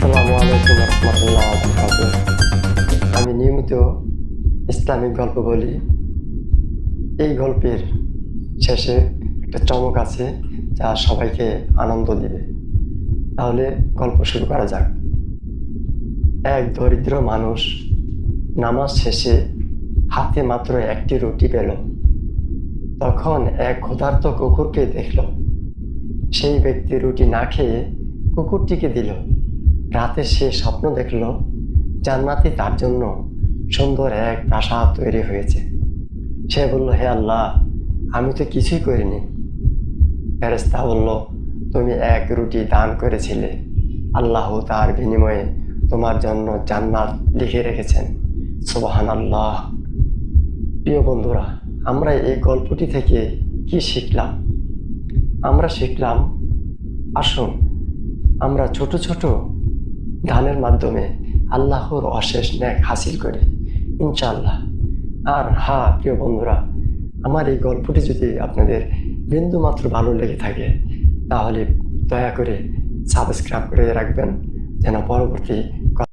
আসসালামু আলাইকুম রহমতুল্লাহ। আমি নিয়মিত ইসলামিক গল্প বলি। এই গল্পের শেষে একটা চমক আছে যা সবাইকে আনন্দ দিবে। তাহলে গল্প শুরু করা যাক। এক দরিদ্র মানুষ নামাজ শেষে হাতে মাত্র একটি রুটি পেল। তখন এক ক্ষুধার্ত কুকুরকে দেখল। সেই ব্যক্তি রুটি না খেয়ে কুকুরটিকে দিল। রাতে সে স্বপ্ন দেখল জান্নাতে তার জন্য সুন্দর এক প্রাসাদ তৈরি হয়েছে। সে বলল, হে আল্লাহ, আমি তো কিছুই করিনি। ফেরেস্তা বলল, তুমি এক রুটি দান করেছিলে। আল্লাহ তার বিনিময়ে তোমার জন্য জান্নাত লিখে রেখেছেন। সুবাহান আল্লাহ প্রিয় বন্ধুরা, আমরা এই গল্পটি থেকে কি শিখলাম? আমরা শিখলাম, আসুন, আমরা ছোট ছোট দানের মাধ্যমে আল্লাহর অশেষ ন্যাক হাসিল করে। ইনশাল্লাহ আর হা, প্রিয় বন্ধুরা, আমার এই গল্পটি যদি আপনাদের বিন্দুমাত্র ভালো লেগে থাকে, তাহলে দয়া করে সাবস্ক্রাইব করে রাখবেন, যেন পরবর্তী